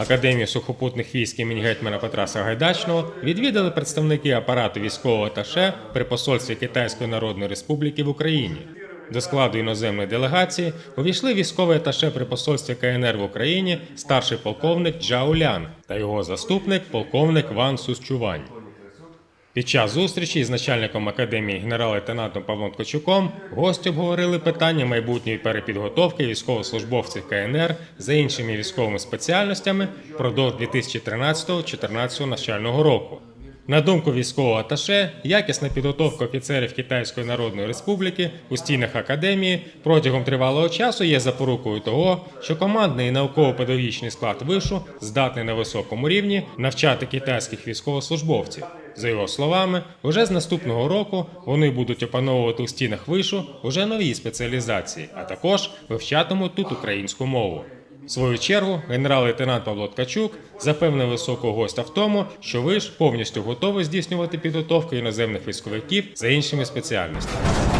Академію сухопутних військ імені гетьмана Петра Сагайдачного відвідали представники апарату військового аташе при посольстві Китайської Народної Республіки в Україні. До складу іноземної делегації увійшли військовий аташе при посольстві КНР в Україні, старший полковник Джао Лян та його заступник полковник Ван Сусчувань. Під час зустрічі з начальником академії генерал-лейтенантом Павлом Ткачуком гості обговорили питання майбутньої перепідготовки військовослужбовців КНР за іншими військовими спеціальностями впродовж 2013-2014 навчального року. На думку військового аташе, якісна підготовка офіцерів Китайської Народної Республіки у стінах академії протягом тривалого часу є запорукою того, що командний і науково-педагогічний склад вишу здатний на високому рівні навчати китайських військовослужбовців. За його словами, уже з наступного року вони будуть опановувати у стінах вишу уже нові спеціалізації, а також вивчатимуть тут українську мову. В свою чергу генерал-лейтенант Павло Ткачук запевнив високого гостя в тому, що виш повністю готовий здійснювати підготовку іноземних військовиків за іншими спеціальностями.